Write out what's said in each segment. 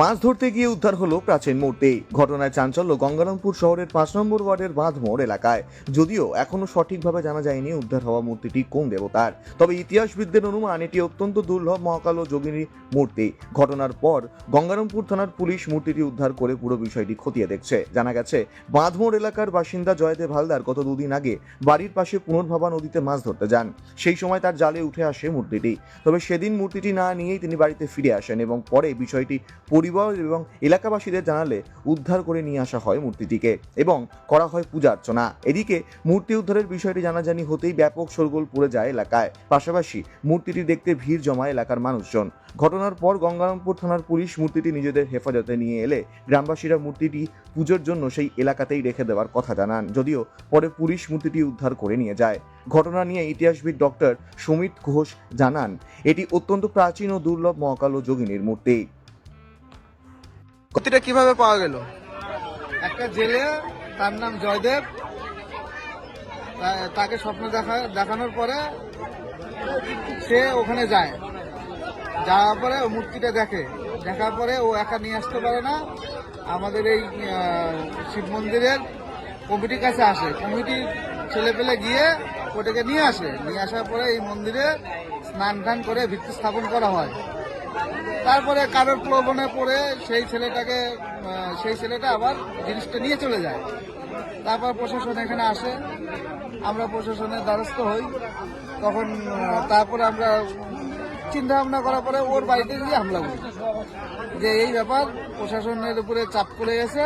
মাছ ধরতে গিয়ে উদ্ধার হলো প্রাচীন মূর্তি। ঘটনায় চাঞ্চল্য গঙ্গারামপুর শহরের পাঁচ নম্বর ওয়ার্ডের বাঁধমোড় এলাকায়। যদিও এখনও সঠিকভাবে জানা যায়নি উদ্ধার হওয়া মূর্তিটি কোন দেবতার। তবে ইতিহাসবিদদের অনুমান, এটি অত্যন্ত দুর্লভ, মহাকাল ও যোগিনী মূর্তি। ঘটনার পর গঙ্গারামপুর থানার পুলিশ মূর্তিটি উদ্ধার করে পুরো বিষয়টি খতিয়ে দেখছে। জানা গেছে, বাঁধমোড় এলাকার বাসিন্দা জয়দেব হালদার গত দুদিন আগে বাড়ির পাশে পুনর্ভাবা নদীতে মাছ ধরতে যান। সেই সময় তার জালে উঠে আসে মূর্তিটি। তবে সেদিন মূর্তিটি না নিয়েই তিনি বাড়িতে ফিরে আসেন এবং পরে বিষয়টি পরিবার এবং এলাকাবাসীদের জানালে উদ্ধার করে নিয়ে আসা হয় মূর্তিটিকে এবং করা হয় পূজা অর্চনা। এদিকে মূর্তি উদ্ধারের বিষয়টি জানাজানি হতেই ব্যাপক শোরগোল পড়ে যায় এলাকায়। পাশাপাশি মূর্তিটি দেখতে ভিড় জমায় এলাকার মানুষজন। ঘটনার পর গঙ্গারামপুর থানার পুলিশ মূর্তিটি নিজেদের হেফাজতে নিয়ে এলে গ্রামবাসীরা মূর্তিটি পুজোর জন্য সেই এলাকাতেই রেখে দেওয়ার কথা জানান। যদিও পরে পুলিশ মূর্তিটি উদ্ধার করে নিয়ে যায়। ঘটনা নিয়ে ইতিহাসবিদ ডক্টর সুমিত ঘোষ জানান, এটি অত্যন্ত প্রাচীন ও দুর্লভ মহাকাল ও যোগিনীর মূর্তি। মূর্তিটা কীভাবে পাওয়া গেল? একটা জেলে, তার নাম জয়দেব। তাকে স্বপ্ন দেখা, দেখানোর পরে সে ওখানে যায়। যাওয়ার পরে ও মূর্তিটা দেখে। দেখার পরে ও একা নিয়ে আসতে পারে না। আমাদের এই শিব মন্দিরের কমিটির কাছে আসে। কমিটির ছেলে পেলে গিয়ে ওটাকে নিয়ে আসে। নিয়ে আসার পরে এই মন্দিরে স্নান টান করে ভিত্তি স্থাপন করা হয়। তারপরে কারোর প্রলোভনে পড়ে সেই ছেলেটাকে সেই ছেলেটা আবার জিনিসটা নিয়ে চলে যায়। তারপর প্রশাসন এখানে আসে। আমরা প্রশাসনের দ্বারস্থ হই। তখন তারপরে আমরা চিন্তা ভাবনা করার পরে ওর বাড়িতে গিয়ে হামলা করি। যে এই ব্যাপার, প্রশাসনের উপরে চাপ পড়ে গেছে।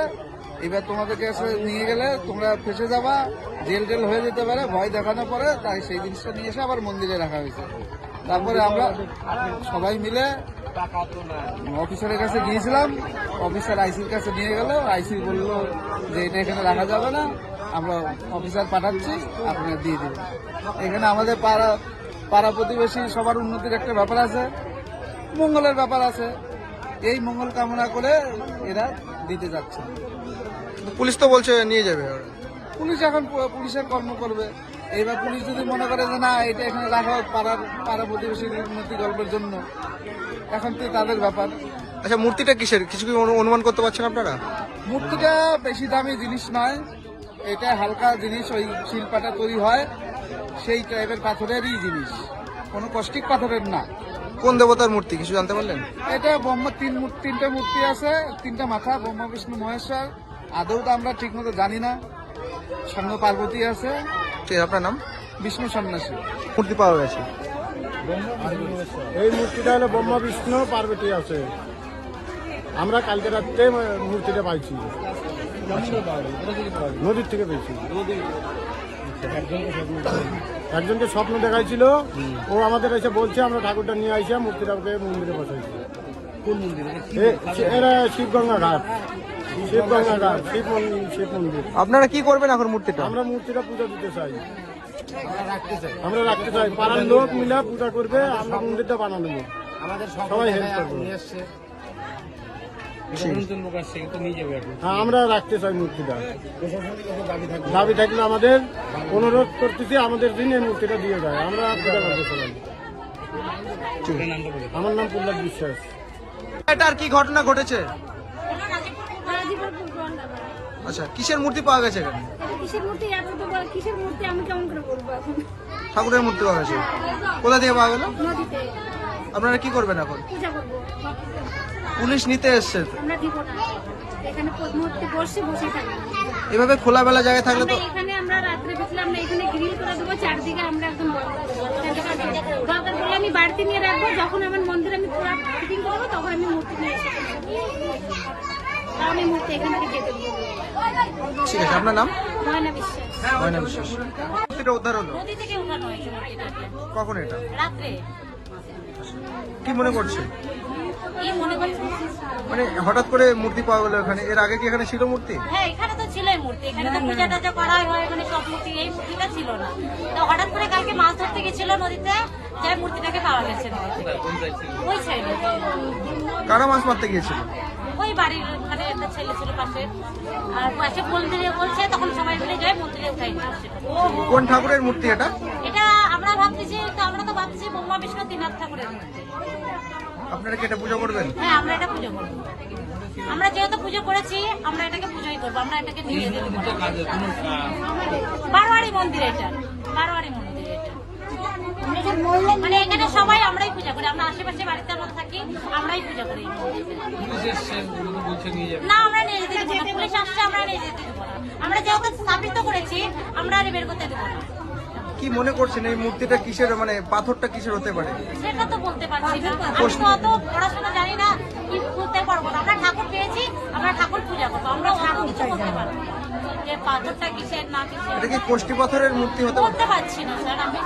এবার তোমাদেরকে নিয়ে গেলে তোমরা ফেসে যাবা, জেল টেল হয়ে যেতে পারে, ভয় দেখানোর পরে তাই সেই জিনিসটা নিয়ে এসে আবার মন্দিরে রাখা হয়েছে। তারপরে আমরা সবাই মিলে অফিসারের কাছে গিয়েছিলাম অফিসার আইসির কাছে নিয়ে গেল আইসি বলল যে এটা এখানে রাখা যাবে না আমরা অফিসার পাঠাচ্ছি আপনারা দিয়ে দেবেন এখানে আমাদের পাড়া পাড়া প্রতিবেশী সবার উন্নতির একটা ব্যাপার আছে মঙ্গলের ব্যাপার আছে। এই মঙ্গল কামনা করে এরা দিতে যাচ্ছে পুলিশ তো বলছে নিয়ে যাবে। পুলিশ এখন পুলিশের কর্ম করবে। এইবার পুলিশ যদি মনে করে যে না এটা এখানে রাখা হোক পাড়ার পাড়া প্রতিবেশীর উন্নতি গল্পের জন্য এখন তো তাদের ব্যাপার। আচ্ছা মূর্তিটা কিসের? কিছু কি অনুমান করতে পারছেন আপনারা? মূর্তিটা বেশি দামি জিনিস নয়। এটা হালকা জিনিস ওই শিল্পাটা তৈরি হয়। সেই টাইপের পাথরেরই জিনিস। কোনো কষ্টিক পাথরের না। কোন দেবতার মূর্তি? কিছু জানতে পারলেন? এটা ব্রহ্মা তিন তিনটা মূর্তি আছে। তিনটা মাথা ব্রহ্মা বিষ্ণু মহেশ্বর। আদৌ তো আমরা ঠিক মতো জানি না। সঙ্গে পার্বতী আছে। আপনার নাম? বিষ্ণু সন্ন্যাসী। মূর্তি পাওয়া গেছে। এই মূর্তিটা হলো ব্রহ্মা বিষ্ণু পার্বতী আছে। আমরা কালকে রাত্রে মূর্তিটা পাইছি। নদীর থেকে পেয়েছি। একজনকে স্বপ্ন দেখাইছিল। ও আমাদের এসে বলছে আমরা ঠাকুরটা নিয়ে আইসা মূর্তিটাকে মন্দিরে বসাইছি। কোন মন্দিরে? এরা শিবগঙ্গা ঘাট। আপনারা কি করবেন এখন মূর্তিটা? আমরা মূর্তিটা পূজা দিতে চাই। আমরা রাখতে চাই। পাড়ার লোক মিলা পূজা করবে আমরা মন্দিরটা বানানো সবাই হেল্প করবে। হ্যাঁ আমরা রাখতে চাই মূর্তিটা। দাবি থাকলে আমাদের অনুরোধ করতেছি আমাদের দিন এই মূর্তিটা দিয়ে যায় আমরা পূজা করতে সবাই আমার নাম প্রহ্লাদ বিশ্বাস। এটা আর কি ঘটনা ঘটেছে। আচ্ছা কিসের মূর্তি পাওয়া গেছে এখানে? কিসের মূর্তি এত তো বড় কিসের মূর্তি আমি কেমন করে বলব এখন? ঠাকুরের মূর্তি পাওয়া গেছে। কোথা থেকে পাওয়া গেল? আপনারা কি করবেন এখন? পুলিশ নিতে এসছে না। এভাবে খোলামেলা জায়গায় থাকলে তো এখানে আমরা রাত্রে আমরা এখানে গ্রিল করে দেবো চারদিকে আমরা একদম দরকার বলে আমি বাড়িতে নিয়ে রাখব যখন আমার মন্দির আমি পুরো ফিটিং করব তখন আমি মূর্তি নিয়ে এখান থেকে যেতে ঠিক আছে আপনার নাম? ময়না বিশ্বাস। ময়না বিশ্বাস। মূর্তিটা উদ্ধার হলো? নদী থেকে উঠানো হয়েছে মূর্তিটাকে কখন এটা? কি মনে করছে? এই মনে করছি? মানে হঠাৎ করে মূর্তি পাওয়া গেল এখানে। এর আগে কি এখানে ছিল মূর্তি? হ্যাঁ এখানে তো ছিলই মূর্তি। এখানে তো পূজা টুজা করা হয় মানে সব মূর্তি এই মূর্তিটা ছিল না। তো হঠাৎ করে কালকে মাছ ধরতে গেছিল নদীতে যাই মূর্তিটাকে পাওয়া গেছে ওই সাইডে কারা মাছ মারতে গিয়েছিল? ওই বাড়ির মানে একটা ছেলে ছিল পাশে। আর পাশে মন্দিরে বলছে তখন সবাই মিলে যায় মন্দিরে উঠাই কোন ঠাকুরের মূর্তি এটা? এটা আমরা ভাবতেছি তো আমরা তো ভাবছি ব্রহ্মা বিষ্ণু তিনাথ ঠাকুরের মূর্তি। আপনারা কি এটা পুজো করবেন? হ্যাঁ আমরা এটা পুজো করব। আমরা যেহেতু পুজো করেছি আমরা এটাকে পুজোই করব আমরা এটাকে নিয়ে যেতে বারোয়ারি মন্দির এটা বারোয়ারি মন্দির। মানে এখানে সবাই আমরাই পূজা করি আমরা আশেপাশে বাড়িতে আমরা থাকি আমরাই পূজা করি। না আমরা নিয়ে যেতে দেবো না। পুলিশ আসছে আমরা নিয়ে যেতে দেবো না। আমরা যেহেতু স্থাপিত করেছি আমরা আর বের করতে দেবো না। কি মনে করছেন এই মূর্তিটা কিসের মানে পাথরটা কিসের হতে পারে? সেটা তো বলতে পারছি না। আমি তো অত পড়াশোনা জানি না কি বলতে পারব না। আমরা ঠাকুর পেয়েছি আমরা ঠাকুর পূজা করব। আমরা অত কিছু বলতে পারব। যে পাথরটা কিসের না কিসের। এটা কি কোষ্ঠী পাথরের মূর্তি হতে পারে? পারছি না স্যার আমি।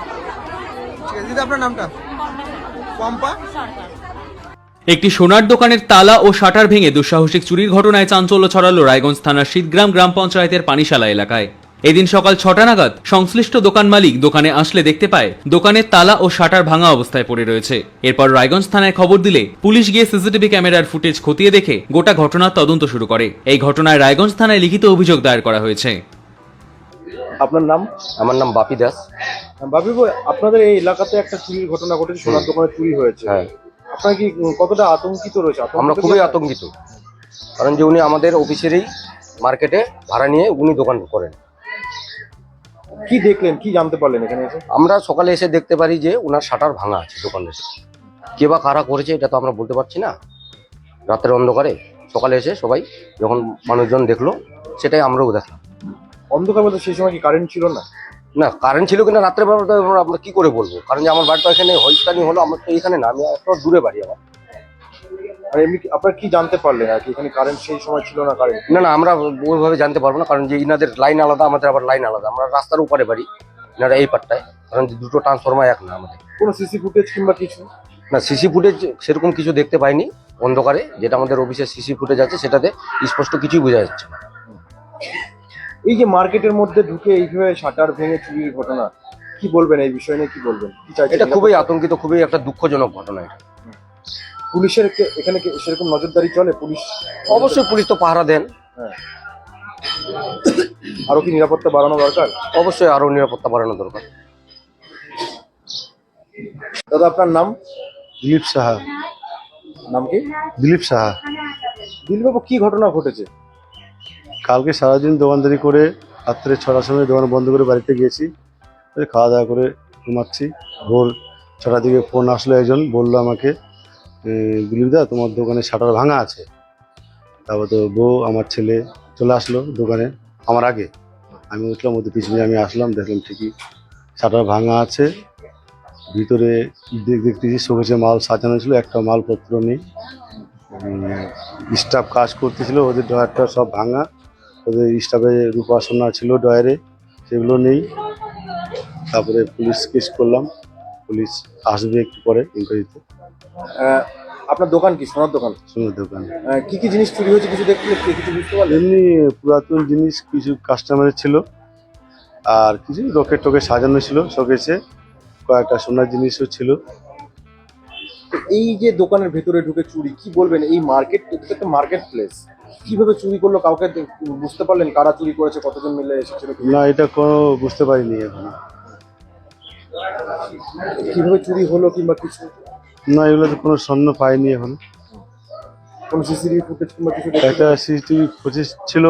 একটি সোনার দোকানের তালা ও শাটার ভেঙে দুঃসাহসিক চুরির ঘটনায় চাঞ্চল্য ছড়ালো রায়গঞ্জ থানার শীতগ্রাম গ্রাম পঞ্চায়েতের পানিশালা এলাকায়। এদিন সকাল ছটা নাগাদ সংশ্লিষ্ট দোকান মালিক দোকানে আসলে দেখতে পায়, দোকানের তালা ও শাটার ভাঙা অবস্থায় পড়ে রয়েছে। এরপর রায়গঞ্জ থানায় খবর দিলে পুলিশ গিয়ে সিসিটিভি ক্যামেরার ফুটেজ খতিয়ে দেখে গোটা ঘটনার তদন্ত শুরু করে। এই ঘটনায় রায়গঞ্জ থানায় লিখিত অভিযোগ দায়ের করা হয়েছে। আপনার নাম? আমার নাম বাপি দাস। বাবু আপনাদের এই এলাকাতে একটা চুরির ঘটনা ঘটেছে সোনার দোকানে চুরি হয়েছে। হ্যাঁ। আপনার কি কতটা আতঙ্কিত রয়েছে? আমরা খুবই আতঙ্কিত। কারণ যে উনি আমাদের অফিসেরই মার্কেটে ভাড়া নিয়ে উনি দোকান করেন। কি দেখলেন? কি জানতে পারলেন এখানে এসে? আমরা সকালে এসে দেখতে পারি যে ওনার শাটার ভাঙা আছে দোকানের। কে বা কারা করেছে এটা তো আমরা বলতে পারছি না। রাতের অন্ধকারে সকালে এসে সবাই যখন মানুষজন দেখল সেটাই আমরাও দেখলাম। অন্ধকার বলতে সেই সময় কি কারেন্ট ছিল না? না কারেন্ট ছিল কিনা রাত্রে বেলা তো আমরা আমরা কি করে বলব? কারণ যে আমার বাড়ি তো এখানে হইস্তানি হলো আমার তো এখানে না আমি একটা দূরে বাড়ি আমার। আর এমনি কি- আপনারা কি জানতে পারলেন আর কি এখানে কারেন্ট সেই সময় ছিল না কারেন্ট না না আমরা ওইভাবে জানতে পারব না কারণ যে ইনাদের লাইন আলাদা আমাদের আবার লাইন আলাদা। আমরা রাস্তার উপরে বাড়ি ইনারা এই পাটটায় কারণ যে দুটো ট্রান্সফরমার এক না আমাদের। কোনো সিসি ফুটেজ কিংবা কিছু? না সিসি ফুটেজ সেরকম কিছু দেখতে পাইনি অন্ধকারে যেটা আমাদের অফিসের সিসি ফুটেজ আছে সেটাতে স্পষ্ট কিছুই বোঝা যাচ্ছে না। এই যে মার্কেটের মধ্যে ঢুকে এইভাবে শাটার ভেঙে চুরির ঘটনা কি বলবেন এই বিষয় নিয়ে? কি বলবেন? এটা খুবই আতঙ্কিত খুবই একটা দুঃখজনক ঘটনা এটা। পুলিশের কে- এখানে সেরকম নজরদারি চলে পুলিশ? অবশ্যই পুলিশ তো পাহারা দেন। হ্যাঁ। আরও কি নিরাপত্তা বাড়ানো দরকার? অবশ্যই আরও নিরাপত্তা বাড়ানো দরকার। দাদা আপনার নাম? দিলীপ সাহা। নাম কি? দিলীপ সাহা। দিলীপ দিলবাবু কি ঘটনা ঘটেছে? কালকে সারাদিন দোকানদারি করে রাত্রে ছটার সময় দোকান বন্ধ করে বাড়িতে গিয়েছি। খাওয়া দাওয়া করে ঘুমাচ্ছি। ভোর ছটার দিকে ফোন আসলো একজন, বলল আমাকে দিলীপদা, তোমার দোকানে শাটার ভাঙা আছে। তারপর তো বউ, আমার ছেলে চলে আসলো দোকানে, আমার আগে। আমি উঠলাম, ওদের পিছনে আমি আসলাম, দেখলাম ঠিকই শাটার ভাঙা আছে। ভিতরে দেখ- দেখতেছি শোকেছে মাল সাজানো ছিল, একটা মালপত্র নেই। স্টাফ কাজ করতেছিল, ওদের ডয়ারটা সব ভাঙা। ওদের স্টাফে রূপা সোনা ছিল ডয়ারে সেগুলো নেই। তারপরে পুলিশ কেস করলাম। পুলিশ আসবে একটু পরে ইনকোয়ারিতে আপনার দোকান কি? সোনার দোকান? সোনার দোকান। কি কি জিনিস চুরি হয়েছে কিছু দেখতে কিছু বুঝতে পারলেন? এমনি পুরাতন জিনিস কিছু কাস্টমারের ছিল। আর কিছু রকেট টকে সাজানো ছিল শোকেছে কয়েকটা সোনার জিনিসও ছিল। এই যে দোকানের ভেতরে ঢুকে চুরি কি বলবেন? এই মার্কেট একটা মার্কেট প্লেস কীভাবে চুরি করল? কাউকে বুঝতে পারলেন কারা চুরি করেছে? কতজন মিলে এসেছিল? না এটা কোনো বুঝতে পারিনি এখন। কীভাবে চুরি হলো কিংবা কিছু? না এগুলো তো কোনো স্বর্ণ পাইনি এখন। কোনো সিসিটিভি ফুটেজ কিংবা কিছু একটা সিসিটিভি পঁচিশ ছিল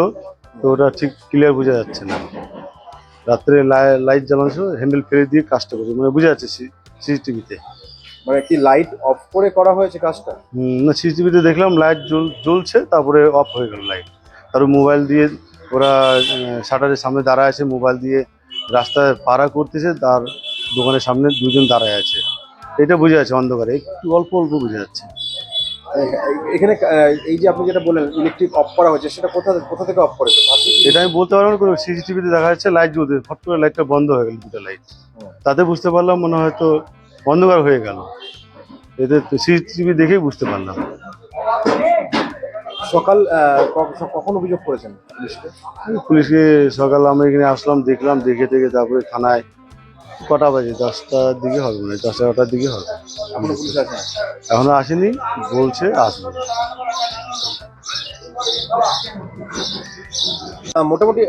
তো ওটা ঠিক ক্লিয়ার বোঝা যাচ্ছে না। রাত্রে লাইট জ্বালানো হ্যান্ডেল ফেলে দিয়ে কাজটা করছে মানে বোঝা যাচ্ছে সিসিটিভিতে। মানে কি লাইট অফ করে করা হয়েছে কাজটা? না সিসিটিভিতে দেখলাম লাইট জ্বলছে তারপরে অফ হয়ে গেল লাইট তারপর মোবাইল দিয়ে ওরা শাটারের সামনে দাঁড়ায় আছে মোবাইল দিয়ে রাস্তায় পাড়া করতেছে তার দোকানের সামনে দুজন দাঁড়ায় আছে। এটা বোঝা যাচ্ছে অন্ধকারে একটু অল্প অল্প বোঝা যাচ্ছে। এখানে এই যে আপনি যেটা বললেন ইলেকট্রিক অফ করা হয়েছে সেটা কোথা কোথা থেকে অফ করেছে? এটা আমি বলতে পারব না কোনো সিসিটিভিতে দেখা যাচ্ছে লাইট জ্বলতে ফট করে লাইটটা বন্ধ হয়ে গেল দুটো লাইট তাতে বুঝতে পারলাম মনে হয় তো অন্ধকার হয়ে গেল। এতে সিসিটিভি দেখেই বুঝতে পারলাম। সকাল কখন অভিযোগ করেছেন পুলিশকে? পুলিশকে সকাল আমি এখানে আসলাম দেখলাম দেখে দেখে তারপরে থানায় কটা বাজে? দশটার দিকে হবে মানে দশটা এগারোটার দিকে হবে। এখনও আসেনি? বলছে আসবে। মোটামুটি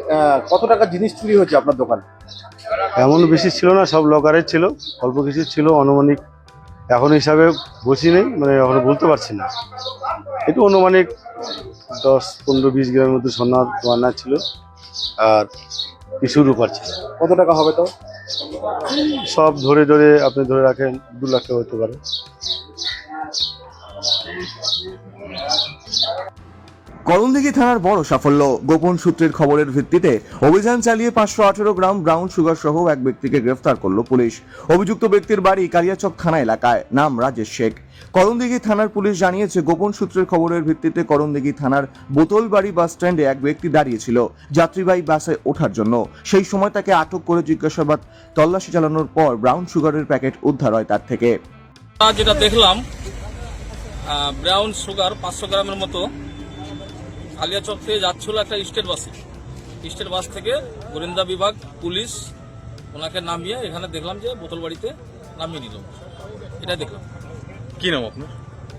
কত টাকা জিনিস চুরি হয়েছে আপনার দোকানে? এমন বেশি ছিল না সব লকারের ছিল অল্প কিছু ছিল অনুমানিক এখন হিসাবে বসি নেই মানে এখন বলতে পারছি না। একটু অনুমানিক দশ পনেরো বিশ গ্রামের মধ্যে সোনা বানা ছিল আর কিছু রূপার ছিল। কত টাকা হবে তো? সব ধরে ধরে আপনি ধরে রাখেন দু লাখ টাকা হতে পারে। করণদিঘি থানার বড় সাফল্য। গোপন সূত্রের খবরের ভিত্তিতে অভিযান চালিয়ে পাঁচশো আঠেরো গ্রাম ব্রাউন সুগার সহ এক ব্যক্তিকে গ্রেফতার করল পুলিশ। অভিযুক্ত ব্যক্তির বাড়ি কালিয়াচক থানা এলাকায়। নাম রাজেশ শেখ। করণদিঘি থানার পুলিশ জানিয়েছে, গোপন সূত্রের খবরের ভিত্তিতে করণদিঘি থানার বোতলবাড়ি বাস স্ট্যান্ডে এক ব্যক্তি দাঁড়িয়েছিল যাত্রীবাহী বাসে ওঠার জন্য। সেই সময় তাকে আটক করে জিজ্ঞাসাবাদ তল্লাশি চালানোর পর ব্রাউন সুগারের প্যাকেট উদ্ধার হয় তার থেকে। যেটা দেখলাম ব্রাউন সুগার পাঁচশো গ্রামের মতো কালিয়াচক থেকে যাচ্ছিল একটা স্টেট বাসে। স্টেট বাস থেকে গোয়েন্দা বিভাগ পুলিশ ওনাকে নামিয়ে এখানে দেখলাম যে বোতল বাড়িতে নামিয়ে নিল এটা দেখলাম। কি নাম আপনার?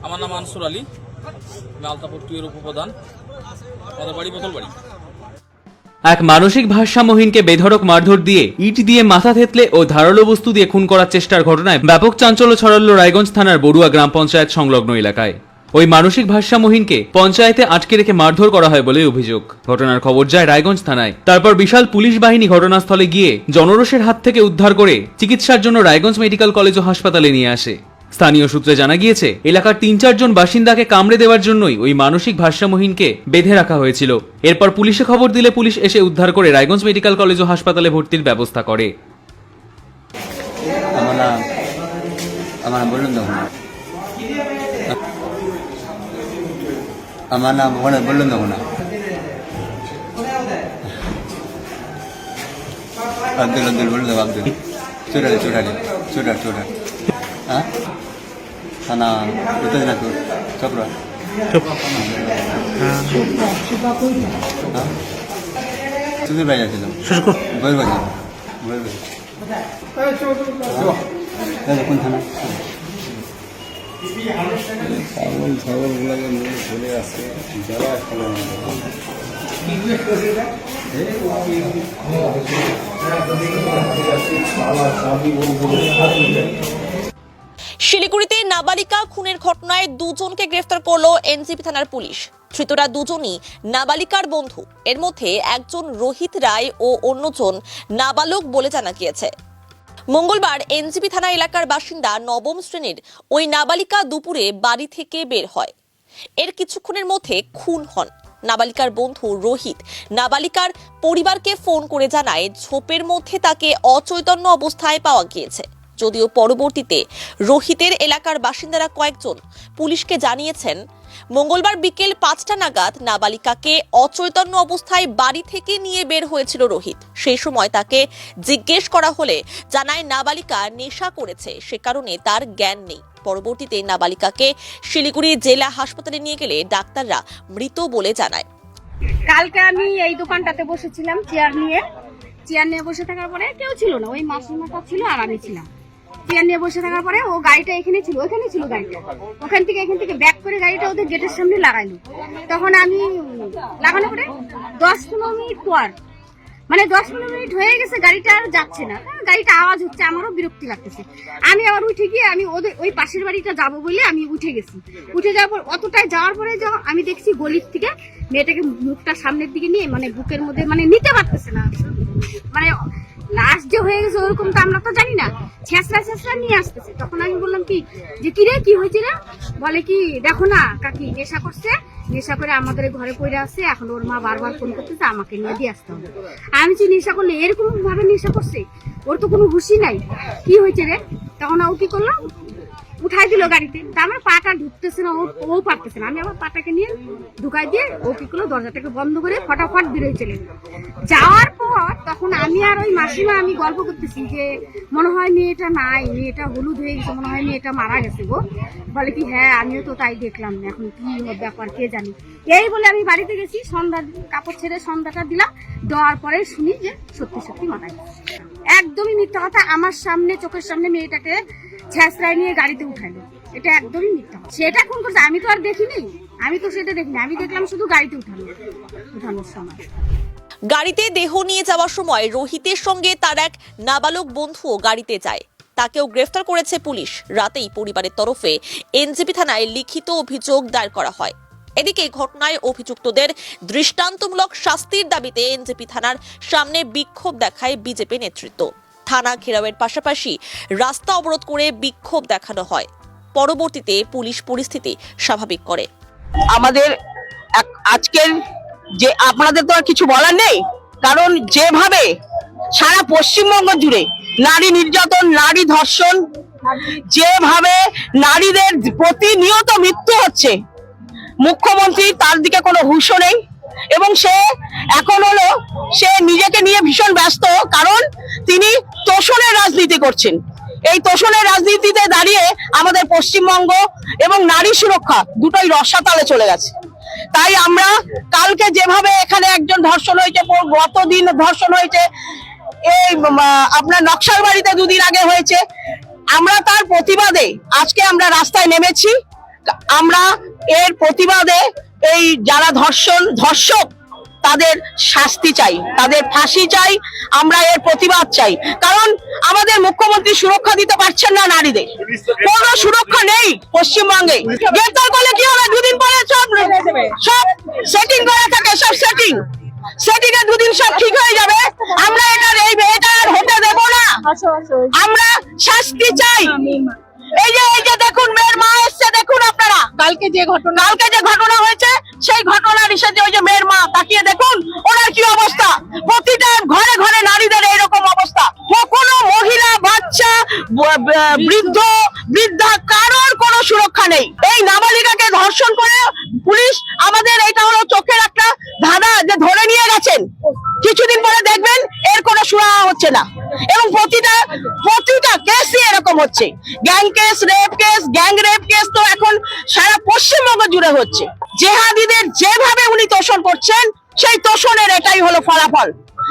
আমার নাম আনসুর আলী আমি আলতাপুর টুয়ের উপপ্রধান। আমাদের বাড়ি বোতল বাড়ি। এক মানসিক ভারসাম্যহীনকে বেধড়ক মারধর দিয়ে ইট দিয়ে মাথা থেতলে ও ধারালো বস্তু দিয়ে খুন করার চেষ্টার ঘটনায় ব্যাপক চাঞ্চল্য ছড়ালো রায়গঞ্জ থানার বড়ুয়া গ্রাম পঞ্চায়েত সংলগ্ন এলাকায়। ওই মানসিক ভারসাম্যহীনকে পঞ্চায়েতে আটকে রেখে মারধর করা হয় বলে অভিযোগ। ঘটনার খবর যায় রায়গঞ্জ থানায়। তারপর বিশাল পুলিশ বাহিনী ঘটনাস্থলে গিয়ে জনরোষের হাত থেকে উদ্ধার করে চিকিৎসার জন্য রায়গঞ্জ মেডিকেল কলেজ ও হাসপাতালে নিয়ে আসে। স্থানীয় সূত্রে জানা গিয়েছে, এলাকার তিন চারজন বাসিন্দাকে কামড়ে দেওয়ার জন্যই ওই মানসিক ভারসাম্যহীনকে বেঁধে রাখা হয়েছিল। এরপর পুলিশে খবর দিলে পুলিশ এসে উদ্ধার করে রায়গঞ্জ মেডিকেল কলেজ ও হাসপাতালে ভর্তির ব্যবস্থা করে। আমার নাম আমার নাম বলুন তখন আমার নাম ওখানে বলুন তখন আব্দুল আব্দুল বলুন তো আব্দুল চোরালি চোরালি চোরার চোরার হ্যাঁ থানা উত্তর দিনাজপুর চক্রা হ্যাঁ সুন্দর বাজার ছিলাম বই বাজার বই বাজার দাদা কোন থানা ছাগল নিয়ে চলে আসে, যারা শিলিগুড়িতে নাবালিকা খুনের ঘটনায় দুজনকে গ্রেফতার করল এনসিপি থানার পুলিশ। ধৃতরা দুজনই নাবালিকার বন্ধু। এর মধ্যে একজন রোহিত রায় ও অন্যজন নাবালক বলে জানা গিয়েছে। মঙ্গলবার এনজিপি থানা এলাকার বাসিন্দা নবম শ্রেণির ওই নাবালিকা দুপুরে বাড়ি থেকে বের হয়। এর কিছুক্ষণের মধ্যে খুন হন। নাবালিকার বন্ধু রোহিত নাবালিকার পরিবারকে ফোন করে জানায় ঝোপের মধ্যে তাকে অচৈতন্য অবস্থায় পাওয়া গিয়েছে। যদিও পরবর্তীতে রোহিতের এলাকার বাসিন্দারা কয়েকজন পুলিশকে জানিয়েছেন মঙ্গলবার বিকেল পাঁচটা নাগাদ নাবালিকাকে অচৈতন্য অবস্থায় বাড়ি থেকে নিয়ে বের হয়েছিল রোহিত। সেই সময় তাকে জিজ্ঞেস করা হলে জানায় নাবালিকা নেশা করেছে, সে কারণে তার জ্ঞান নেই। পরবর্তীতে নাবালিকাকে শিলিগুড়ি জেলা হাসপাতালে নিয়ে গেলে ডাক্তাররা মৃত বলে জানায়। কালকে আমি এই দোকানটাতে বসেছিলাম চেয়ার নিয়ে। চেয়ার নিয়ে বসে থাকার পরে কেউ ছিল না, ওই মাসিমাটা ছিল আর আমি ছিলাম। চেয়ার নিয়ে বসে থাকার পরে ও গাড়িটা এখানে ছিল ওখানে ছিল গাড়িটা। ওখান থেকে এখান থেকে ব্যাক করে গাড়িটা ওদের গেটের সামনে লাগাইলো। তখন আমি উম, লাগানোর পরে দশ পনেরো মিনিট পর মানে দশ পনেরো মিনিট হয়ে গেছে গাড়িটা আর যাচ্ছে না। হ্যাঁ, গাড়িটা আওয়াজ হচ্ছে আমারও বিরক্তি লাগতেছে। আমি আবার উঠে গিয়ে আমি ওদের ওই পাশের বাড়িটা যাব বলে আমি উঠে গেছি। উঠে যাওয়ার পর অতটাই যাওয়ার পরে যখন আমি দেখছি গলির থেকে মেয়েটাকে মুখটা সামনের দিকে নিয়ে মানে বুকের মধ্যে মানে নিতে পারতেছে না। মানে লাশ যে হয়ে গেছে ওরকম তো আমরা তো জানি না। ছেঁচড়া ছেঁচড়া নিয়ে আসতেছে। তখন আমি বললাম, কি? যে কি রে? কি হয়েছে রে? বলে কি, দেখো না, কাকি নেশা করছে। নেশা করে আমাদের ঘরে পড়ে আছে। এখন ওর মা বারবার ফোন করতেছে, আমাকে নিয়ে দিয়ে আসতে হবে। আমি যে নেশা করলে এরকম ভাবে নেশা করছে? ওর তো কোনো হুশি নাই। কি হয়েছে রে? তখন ও কি করল? উঠাই দিল গাড়িতে। তা আমার পাটা ঢুকতেছে না, ও পারতেছে না। আমি আমার পাটাকে নিয়ে ঢুকাই দিয়ে ও কি করল, দরজাটাকে বন্ধ করে ফটাফট বেরোয় চলে। যাওয়ার পর তখন আমি আর ওই মাসিমা আমি গল্প করতেছি যে, মনে হয় মেয়েটা নাই, মেয়েটা হলুদ হয়ে গেছে, মনে হয় মেয়েটা মারা গেছে গো। বলে কি হ্যাঁ আমিও তো তাই দেখলাম, এখন কি ব্যাপার, কে জানি? এই বলে আমি বাড়িতে গেছি, সন্ধ্যা, কাপড় ছেড়ে সন্ধ্যাটা দিলাম, দেওয়ার পরে শুনি যে সত্যি সত্যি মারা গেছে। একদমই মিথ্যা কথা। আমার সামনে, চোখের সামনে মেয়েটাকে ছেঁচড়ায় নিয়ে গাড়িতে উঠালো। এটা একদমই মিথ্যা। সেটা কোন করছে। আমি তো আর দেখিনি। আমি তো সেটা দেখিনি। আমি দেখলাম শুধু গাড়িতে উঠানো উঠানোর সময়। গাড়িতে দেহ নিয়ে যাওয়ার সময় রোহিতের সঙ্গে তার এক নাবালক বন্ধুও গাড়িতে যায়। তাকেও গ্রেফতার করেছে পুলিশ। রাতেই পরিবারের তরফে এনজেপি থানায় লিখিত অভিযোগ দায়ের করা হয়। এদিকে ঘটনায় অভিযুক্তদের দৃষ্টান্তমূলক শাস্তির দাবিতে এনজেপি থানার সামনে বিক্ষোভ দেখায় বিজেপি নেতৃত্ব। থানা ঘেরাওয়ের পাশাপাশি রাস্তা অবরোধ করে বিক্ষোভ দেখানো হয়। পরবর্তীতে পুলিশ পরিস্থিতি স্বাভাবিক করে। আমাদের আজকের যে আপনাদের তো আর কিছু বলার নেই, কারণ যেভাবে সারা পশ্চিমবঙ্গ জুড়ে নারী নির্যাতন, নারী ধর্ষণ, যেভাবে নারীদের প্রতিনিয়ত মৃত্যু হচ্ছে মুখ্যমন্ত্রী তার দিকে কোনো হুঁশও নেই। এবং সে এখন হলো, সে নিজেকে নিয়ে ভীষণ ব্যস্ত, কারণ তিনি তোষণের রাজনীতি করছেন। এই তোষণের রাজনীতিতে দাঁড়িয়ে আমাদের পশ্চিমবঙ্গ এবং নারী সুরক্ষা দুটোই রসাতালে চলে গেছে। তাই আমরা কালকে যেভাবে এখানে একজন ধর্ষণ হয়েছে গতদিন ধর্ষণ হয়েছে, এই আপনার নকশাল বাড়িতে দুদিন আগে হয়েছে, আমরা তার প্রতিবাদে আজকে আমরা রাস্তায় নেমেছি। আমরা এর প্রতিবাদে এই যারা ধর্ষণ ধর্ষক তাদের শাস্তি চাই তাদের ফাঁসি চাই আমরা এর প্রতিবাদ চাই। কারণ আমাদের মুখ্যমন্ত্রী সুরক্ষা দিতে পারছেন না নারীদের। কোনো সুরক্ষা নেই পশ্চিমবঙ্গে। গ্রেপ্তার করলে কি হবে? দুদিন পরে সব সব সেটিং করা থাকে সব সেটিং সেটিং এ দুদিন সব ঠিক হয়ে যাবে। আমরা এটা এই এটা আর হতে দেবো না। আমরা শাস্তি চাই। এই যে এই যে দেখুন মেয়ের মা এসছে দেখুন আপনারা। কালকে যে ঘটনা কালকে যে ঘটনা হয়েছে সেই ঘটনার হিসেবে ওই যে মেয়ের মা তাকিয়ে দেখুন ওনার কি অবস্থা? প্রতিটা ঘরে ঘরে নারীদের এইরকম অবস্থা। কোনো মহিলা বাচ্চা বৃদ্ধ বৃদ্ধা কারোর কোনো সুরক্ষা নেই। এই নাবালিকাকে ধর্ষণ করে পুলিশ আমাদের এটা হলো চোখের একটা ধাঁধা যে ধরে নিয়ে গেছেন। কিছুদিন পরে দেখবেন এর কোনো সুরাহা হচ্ছে না। এবং প্রতিটা প্রতিটা কেসই এরকম হচ্ছে। Gang case rape case gang rape case তো এখন সারা পশ্চিমবঙ্গ জুড়ে হচ্ছে। জেহাদিদের যেভাবে উনি তোষণ করছেন, সেই তোষণের এটাই হলো ফলাফল।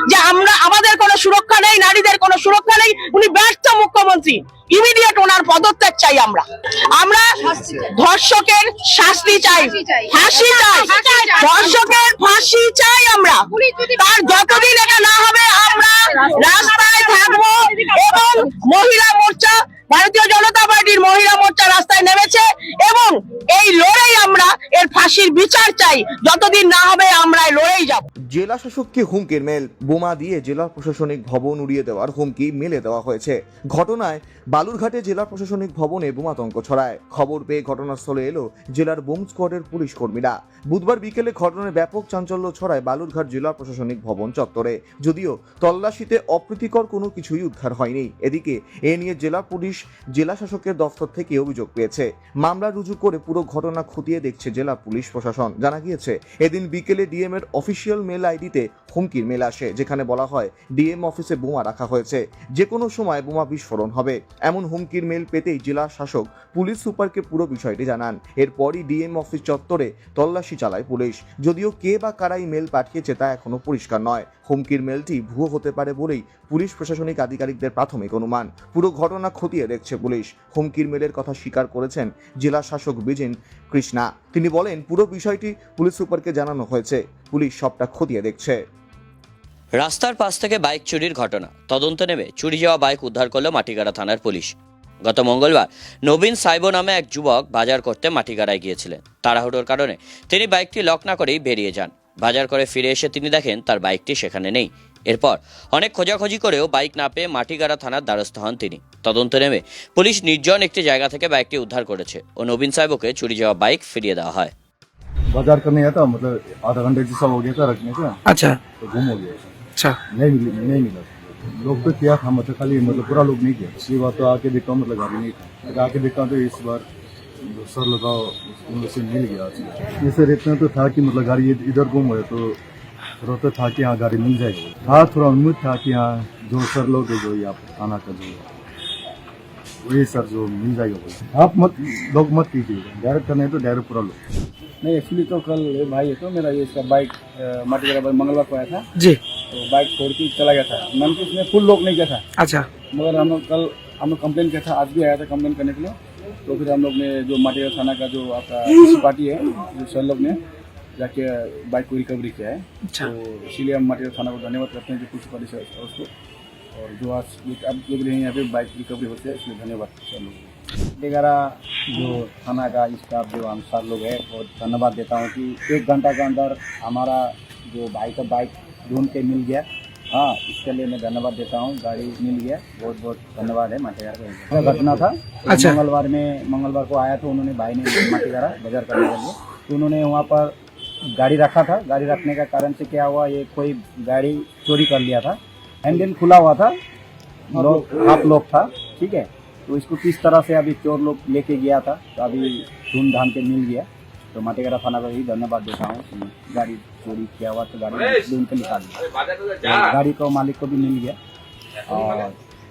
যে আমরা, আমাদের কোনো সুরক্ষা নেই, নারীদের কোনো সুরক্ষা নেই, উনি ব্যর্থ মুখ্যমন্ত্রী। ইমিডিয়েট ওনার পদত্যাগ চাই আমরা। আমরা ধর্ষকের শাস্তি চাই। ফাঁসি চাই। ধর্ষকের ফাঁসি চাই আমরা। তার যতদিন এটা না হবে আমরা রাস্তায় থাকব এবং মহিলা মোর্চা ভারতীয় জনতা পার্টির মহিলা মোর্চা রাস্তায় নেমেছে এবং এই লড়াই আমরা, এর ফাঁসির বিচার চাই। যতদিন না হবে আমরা লড়াই যাব। জেলা শাসককে হুমকির মেল? বোমা দিয়ে জেলা প্রশাসনিক ভবন উড়িয়ে দেওয়ার হুমকি মেলে দেওয়া হয়েছে। ঘটনায় বালুরঘাটে জেলা প্রশাসনিক ভবনে বোমাতঙ্ক ছড়ায়। খবর পেয়ে ঘটনাস্থলে এলো জেলার বোম স্কোয়াডের পুলিশ কর্মীরা। বুধবার বিকেলে ঘটনায় ব্যাপক চাঞ্চল্য ছড়ায় বালুরঘাট জেলা প্রশাসনিক ভবন চত্বরে। যদিও তল্লাশিতে অপ্রীতিকর কোনো কিছুই উদ্ধার হয়নি। এদিকে এ নিয়ে জেলা পুলিশ জেলা শাসকের দফতর থেকে অভিযোগ পেয়েছে। মামলা রুজু করে পুরো ঘটনা খতিয়ে দেখছে জেলা পুলিশ প্রশাসন। জানা গিয়েছে, এদিন বিকেলে ডিএম এর অফিসিয়াল মেল আইডিতে হুমকির মেল আসে, যেখানে বলা হয়, ডিএম অফিসে বোমা রাখা হয়েছে। যে কোনো সময় বোমা বিস্ফোরণ হবে। এমন হুমকির মেল পেতেই জেলা শাসক পুলিশ সুপারকে পুরো বিষয়টি জানান। এরপরই ডিএম অফিস চত্বরে তল্লাশি চালায় পুলিশ। যদিও কে বা কারাই মেল পাঠিয়েছে তা এখনও পরিষ্কার নয়। হুমকির মেলটি ভুয়ো হতে পারে বলেই পুলিশ প্রশাসনিক আধিকারিকদের প্রাথমিক অনুমান। পুরো ঘটনা খতিয়ে দেখছে পুলিশ। হুমকির মেলের কথা স্বীকার করেছেন জেলা শাসক বিজিন কৃষ্ণা। তিনি বলেন, পুরো বিষয়টি পুলিশ সুপারকে জানানো হয়েছে। পুলিশ সবটা খতিয়ে দেখছে। রাস্তার পাশ থেকে বাইক চুরির ঘটনা। তদন্ত নেমে চুরি যাওয়া বাইক উদ্ধার করল মাটিগাড়া থানার পুলিশ। গত মঙ্গলবার নবীন সাইবো নামে এক যুবক বাজার করতে মাটিগাড়ায় গিয়েছিলেন। তাড়াহুড়োর কারণে তিনি বাইকটি লক না করেই বেরিয়ে যান। বাজার করে ফিরে এসে তিনি দেখেন তার বাইকটি সেখানে নেই। এরপর অনেক খোঁজাখুঁজি করেও বাইক না পেয়ে মাটিগাড়া থানার দ্বারস্থ হন তিনি তদন্ত নেমে পুলিশ নির্জন একটি জায়গা থেকে বাইকটি উদ্ধার করেছে ও নবীন সাইবোকে চুরি যাওয়া বাইক ফিরিয়ে দেওয়া হয় बाजार करने गया था मतलब आधा घंटे जैसा हो गया था रखने का আচ্ছা तो गुम हो गया अच्छा नहीं मिली नहीं मिला लोग तो किया था मतलब खाली मतलब पूरा लोग नहीं किया पिछली बार तो आके देखा हूँ मतलब गाड़ी नहीं था फिर आके देखा तो इस बार सर लगाओ उन लोग से मिल गया ये सर इतना तो था कि मतलब गाड़ी इध- इधर गुम हुए तो थोड़ा तो था कि हाँ गाड़ी मिल जाएगी। हाँ थोड़ा उम्मीद था कि हाँ जो सर लोग है जो यहाँ पर थाना का जो वही सर जो मिल जाएगा आप मत लोग मत कीजिएगा डायरेक्ट करना है तो डायरेक्ट पूरा लोग नहीं एक्चुअली तो कल ये भाई है तो मेरा ये इसका बाइक माटी का मंगलवार को आया था। जी। तो बाइक छोड़ के चला गया था। मैंने तो इसमें फुल लोक नहीं किया था। अच्छा। मगर हम लोग कल हम लोग कंप्लेन किया था आज भी आया था कंप्लेन करने के लिए। तो फिर हम लोग ने जो माटीगढ़ थाना का जो आपका पार्टी है जो सर लोग ने जाके बाइक को रिकवरी किया है। अच्छा। तो इसीलिए हम माटीगढ़ थाना को धन्यवाद करते हैं जो पुलिस से उसको। और जो आज ये अब लोग रहे हैं यहाँ पे बाइक रिकवरी होती है इसलिए धन्यवाद सब लोगों को। वगैरह जो थाना का स्टाफ जो हम अनुसार लोग है बहुत धन्यवाद देता हूँ कि एक घंटा के अंदर हमारा जो भाई का बाइक ढूंढ के मिल गया। हाँ इसके लिए मैं धन्यवाद देता हूँ गाड़ी मिल गया। बहुत बहुत धन्यवाद है माटेगार का। घटना था अच्छा। मंगलवार में मंगलवार को आया तो उन्होंने भाई ने माटेगारा बाज़ार करने के लिए। तो उन्होंने वहाँ पर गाड़ी रखा था। गाड़ी रखने का कारण से क्या हुआ ये कोई गाड़ी चोरी कर लिया था। हैंडल खुला हुआ था। लॉक हाफ़ लॉक था ठीक है। तो इसको किस तरह से अभी चोर लोग लेके गया था तो अभी ढांड के मिल गया। तो माटेगरा थाना को ही धन्यवाद देता हूँ कि गाड़ी चोरी किया हुआ तो गाड़ी ढूंढ के निकाल दिया। तो गाड़ी को मालिक को भी मिल गया। और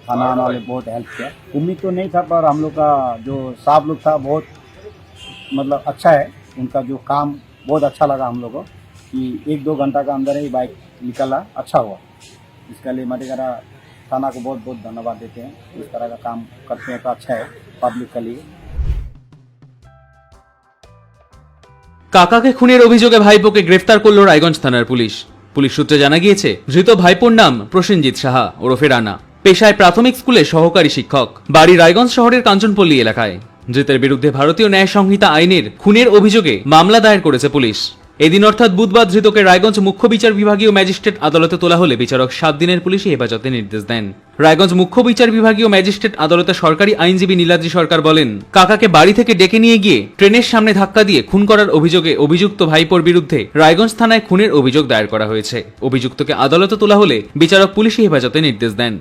थाना आने वाले बहुत हेल्प किया। उम्मीद तो नहीं था पर हम लोग का जो साहब लोग था बहुत मतलब अच्छा है। उनका जो काम बहुत अच्छा लगा हम लोग को कि एक दो घंटा का अंदर ही बाइक निकला अच्छा हुआ इसके लिए मटेगरा थाना को बहुत बहुत धन्यवाद देते हैं इस तरह का काम करते हैं तो अच्छा है पब्लिक के लिए কাকাকে খুনের অভিযোগে ভাইপোকে গ্রেফতার করল রায়গঞ্জ থানার পুলিশ পুলিশ সূত্রে জানা গিয়েছে ধৃত ভাইপোর নাম প্রসেনজিৎ সাহা ওরফে রানা পেশায় প্রাথমিক স্কুলে সহকারী শিক্ষক বাড়ি রায়গঞ্জ শহরের কাঞ্চনপল্লী এলাকায় ধৃতের বিরুদ্ধে ভারতীয় ন্যায় সংহিতা আইনের খুনের অভিযোগে মামলা দায়ের করেছে পুলিশ। এদিন অর্থাৎ বুধবার ধৃতকে রায়গঞ্জ মুখ্য বিচার বিভাগীয় ম্যাজিস্ট্রেট আদালতে তোলা হলে বিচারক সাত দিনের পুলিশি হেফাজতে নির্দেশ দেন। রায়গঞ্জ মুখ্য বিচার বিভাগীয় ম্যাজিস্ট্রেট আদালতে সরকারি আইনজীবী নীলাদ্রি সরকার বলেন, কাকাকে বাড়ি থেকে ডেকে নিয়ে গিয়ে ট্রেনের সামনে ধাক্কা দিয়ে খুন করার অভিযোগে অভিযুক্ত ভাইপোর বিরুদ্ধে রায়গঞ্জ থানায় খুনের অভিযোগ দায়ের করা হয়েছে। অভিযুক্তকে আদালতে তোলা হলে বিচারক পুলিশি হেফাজতে নির্দেশ দেন।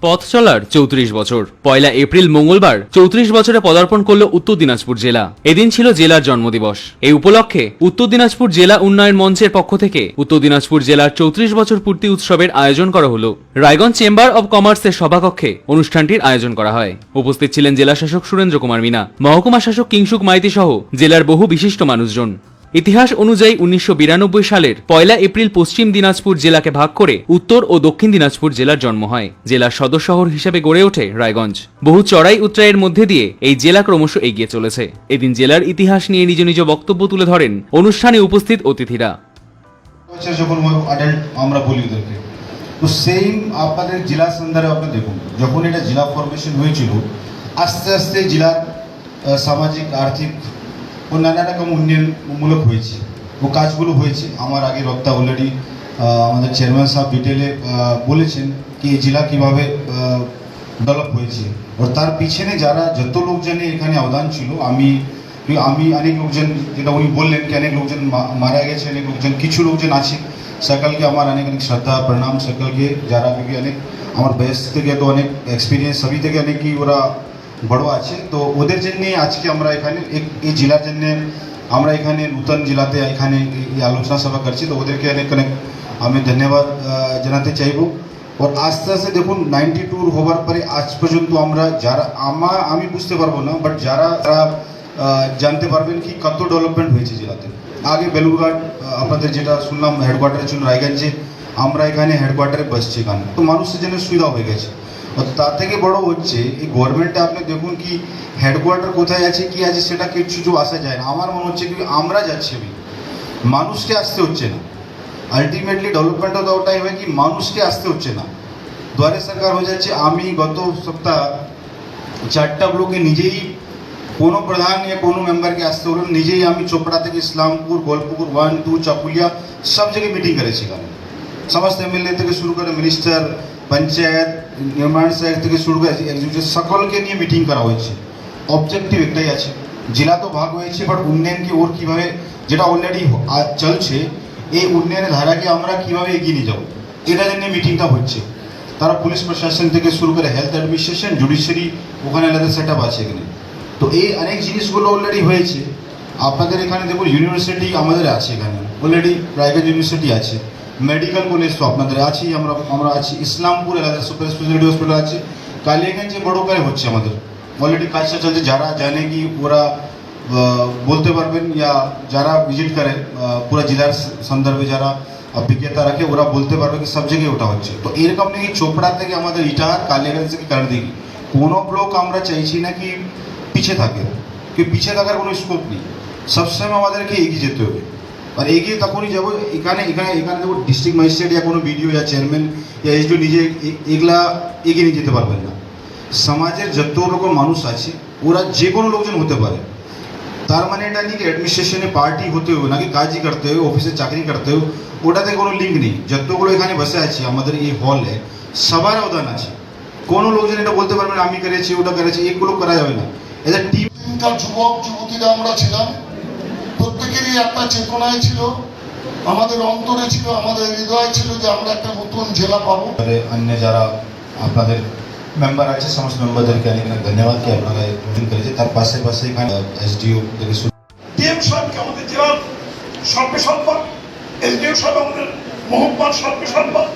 পথ চলার চৌত্রিশ বছর। পয়লা এপ্রিল মঙ্গলবার চৌত্রিশ বছরে পদার্পণ করল উত্তর দিনাজপুর জেলা। এদিন ছিল জেলার জন্মদিবস। এই উপলক্ষে উত্তর দিনাজপুর জেলা উন্নয়ন মঞ্চের পক্ষ থেকে উত্তর দিনাজপুর জেলার চৌত্রিশ বছর পূর্তি উৎসবের আয়োজন করা হলো। রায়গঞ্জ চেম্বার অব কমার্সের সভাকক্ষে অনুষ্ঠানটির আয়োজন করা হয়। উপস্থিত ছিলেন জেলা শাসক সুরেন্দ্র কুমার মিনা, মহকুমা শাসক কিংসুক মাইতি সহ জেলার বহু বিশিষ্ট মানুষজন। ইতিহাস অনুযায়ী উনিশশো বিরানব্বই সালের পয়লা এপ্রিল পশ্চিম দিনাজপুর জেলাকে ভাগ করে উত্তর ও দক্ষিণ দিনাজপুর জেলার জন্ম হয়। জেলার সদর শহর হিসেবে গড়ে ওঠে রায়গঞ্জ। বহু চড়াই উচ্চাইয়ের মধ্যে দিয়ে এই জেলা ক্রমশ এগিয়ে চলেছে। এদিন জেলার ইতিহাস নিয়ে নিজ নিজ বক্তব্য তুলে ধরেন অনুষ্ঠানে উপস্থিত অতিথিরা। যখন আমরা বলি তো আপনাদের জেলা সন্ধারে আপনি দেখুন, যখন এটা জেলা ফরমেশন হয়েছিল, আস্তে আস্তে জেলার সামাজিক, আর্থিক ও নানা রকম উন্নয়নমূলক হয়েছে? ও কাজগুলো হয়েছে। আমার আগে রক্তা অলরেডি আমাদের চেয়ারম্যান সাহেব ডিটেলে বলেছেন কি জেলা কীভাবে ডেভেলপ হয়েছে। আর তার পিছনে যারা যত লোকজনে এখানে অবদান ছিল, আমি আমি অনেক লোকজন, যেটা উনি বললেন কি অনেক লোকজন মারা গেছে, অনেক লোকজন, কিছু লোকজন আছে। সকলকে আমার অনেক অনেক শ্রদ্ধা, প্রণাম। সকলকে যারা অনেক, আমার বয়স থেকে তো অনেক এক্সপিরিয়েন্স সবই থেকে অনেকই ওরা বড় আছে। তো ওদের জন্যে আজকে আমরা এখানে এই জেলার জন্য আমরা এখানে নূতন জেলাতে এখানে এই- আলোচনা সভা করছি। তো ওদেরকে অনেক অনেক আমি ধন্যবাদ জানাতে চাইব। ওর আস্তে আস্তে দেখুন নাইনটি টু হওয়ার পরে আজ পর্যন্ত আমরা যারা আমা আমি বুঝতে পারব না বাট যারা তারা জানতে পারবেন কি কত ডেভেলপমেন্ট হয়েছে জেলাতে। আগে বেলুরঘাট আপনাদের যেটা শুনলাম হেডকোয়ার্টারের জন্য রায়গঞ্জে, আমরা এখানে হেডকোয়ার্টারে বসছি এখানে। তো মানুষের জন্য সুবিধা হয়ে গেছে। আর তার থেকে বড় হচ্ছে এই গভর্নমেন্টে আপনি দেখুন কি হেডকোয়ার্টার কোথায় আছে কি আছে সেটা কিছু কিছু আসা যায় না। আমার মনে হচ্ছে কি আমরা যাচ্ছি আমি মানুষকে আসতে হচ্ছে না। আলটিমেটলি ডেভেলপমেন্টও তো ওটাই হয় কি মানুষকে আসতে হচ্ছে না। দুয়ারে সরকার হয়ে যাচ্ছে। আমি গত সপ্তাহ চারটা ব্লকে নিজেই কোনো প্রধান या কোনো মেম্বারকে আসতে হলো না, নিজেই আমি চোপড়া থেকে ইসলামপুর গোলপুকুর ওয়ান টু চাকুলিয়া সব জায়গায় মিটিং করেছি এখানে। সমস্ত এমএলএ থেকে শুরু করে মিনিস্টার পঞ্চায়েত নির্মাণ সাহেব থেকে শুরু করে এক্সিকিউটিভ সকলকে নিয়ে মিটিং করা হয়েছে। অবজেক্টিভ একটাই আছে। জেলা তো ভাগ হয়েছে বাট উন্নয়নকে ওর কীভাবে, যেটা অলরেডি চলছে, এই উন্নয়নের ধারাকে আমরা কীভাবে এগিয়ে নিয়ে যাব? এটার জন্য মিটিংটা হচ্ছে। তারা পুলিশ প্রশাসন থেকে শুরু করে হেলথ অ্যাডমিনিস্ট্রেশন জুডিশিয়ারি ওখানে আলাদা সেট আছে এখানে। তো এই অনেক জিনিসগুলো অলরেডি হয়েছে। আপনাদের এখানে দেখুন ইউনিভার্সিটি আমাদের আছে এখানে। অলরেডি প্রাইভেট ইউনিভার্সিটি আছে। মেডিকেল কলেজ তো আপনাদের আছেই আমরা আমরা আছি ইসলামপুর আলাদা সুপার স্পেশালিটি হসপিটাল আছে কালিয়াগঞ্জে বড় করে হচ্ছে আমাদের অলরেডি কাজটা চলছে। যারা জানে কি ওরা আহ, বলতে পারবেন ইয়া যারা ভিজিট করে আহ, পুরো জেলার সন্দর্ভে যারা অভিজ্ঞতা রাখে ওরা বলতে পারবে কি সব জায়গায় ওটা হচ্ছে। তো এরকম নাকি চোপড়া থেকে আমাদের ইটাহার কালিয়াগঞ্জ থেকে কারণ দেখি কোনো ব্লক আমরা চাইছি না কি পিছিয়ে থাকে। কি পিছিয়ে থাকার কোনো স্কোপ নেই। সবসময় আমাদেরকে এগিয়ে যেতে হবে। আর এগিয়ে তখনই যাব এখানে এখানে এখানে দেখো ডিস্ট্রিক্ট ম্যাজিস্ট্রেট ইয়া কোনো বিডিও ইয়া চেয়ারম্যান ইয়া এসডিও নিজে এ- এগুলা এগিয়ে নিয়ে যেতে পারবেন না সমাজের যত রকম মানুষ আছে ওরা যে কোনো লোকজন হতে পারে তার মানে এটা নেই অ্যাডমিনিস্ট্রেশনে পার্টি হতে হবে নাকি কাজই করতে হবে অফিসে চাকরি করতে হবে ওটাতে কোনো লিঙ্ক নেই যতগুলো এখানে বসে আছি আমাদের এই হলে সবার অবদান আছে কোনো লোকজন এটা বলতে পারবে না আমি করেছি ওটা করেছি এগুলো করা যাবে না এটা টিম এখানকার যুবক যুবতীরা আমরা ছিলাম প্রত্যেকেরই একটা চেতনায় ছিল আমাদের অন্তরে ছিল আমাদের হৃদয় ছিল যে আমরা একটা নতুন জেলা পাবো। অন্য যারা আপনাদের মেম্বার আছে সমস্ত মেম্বারদেরকে অনেক অনেক ধন্যবাদ কি আপনারা এই করেছে তার পাশে পাশে এখানে এসডিও থেকে শুরু ডিএম সাহেবকে আমাদের জেলার সর্বে সম্পদ এসডিও সাহেব আমাদের মহকুমার সর্বে সম্পদ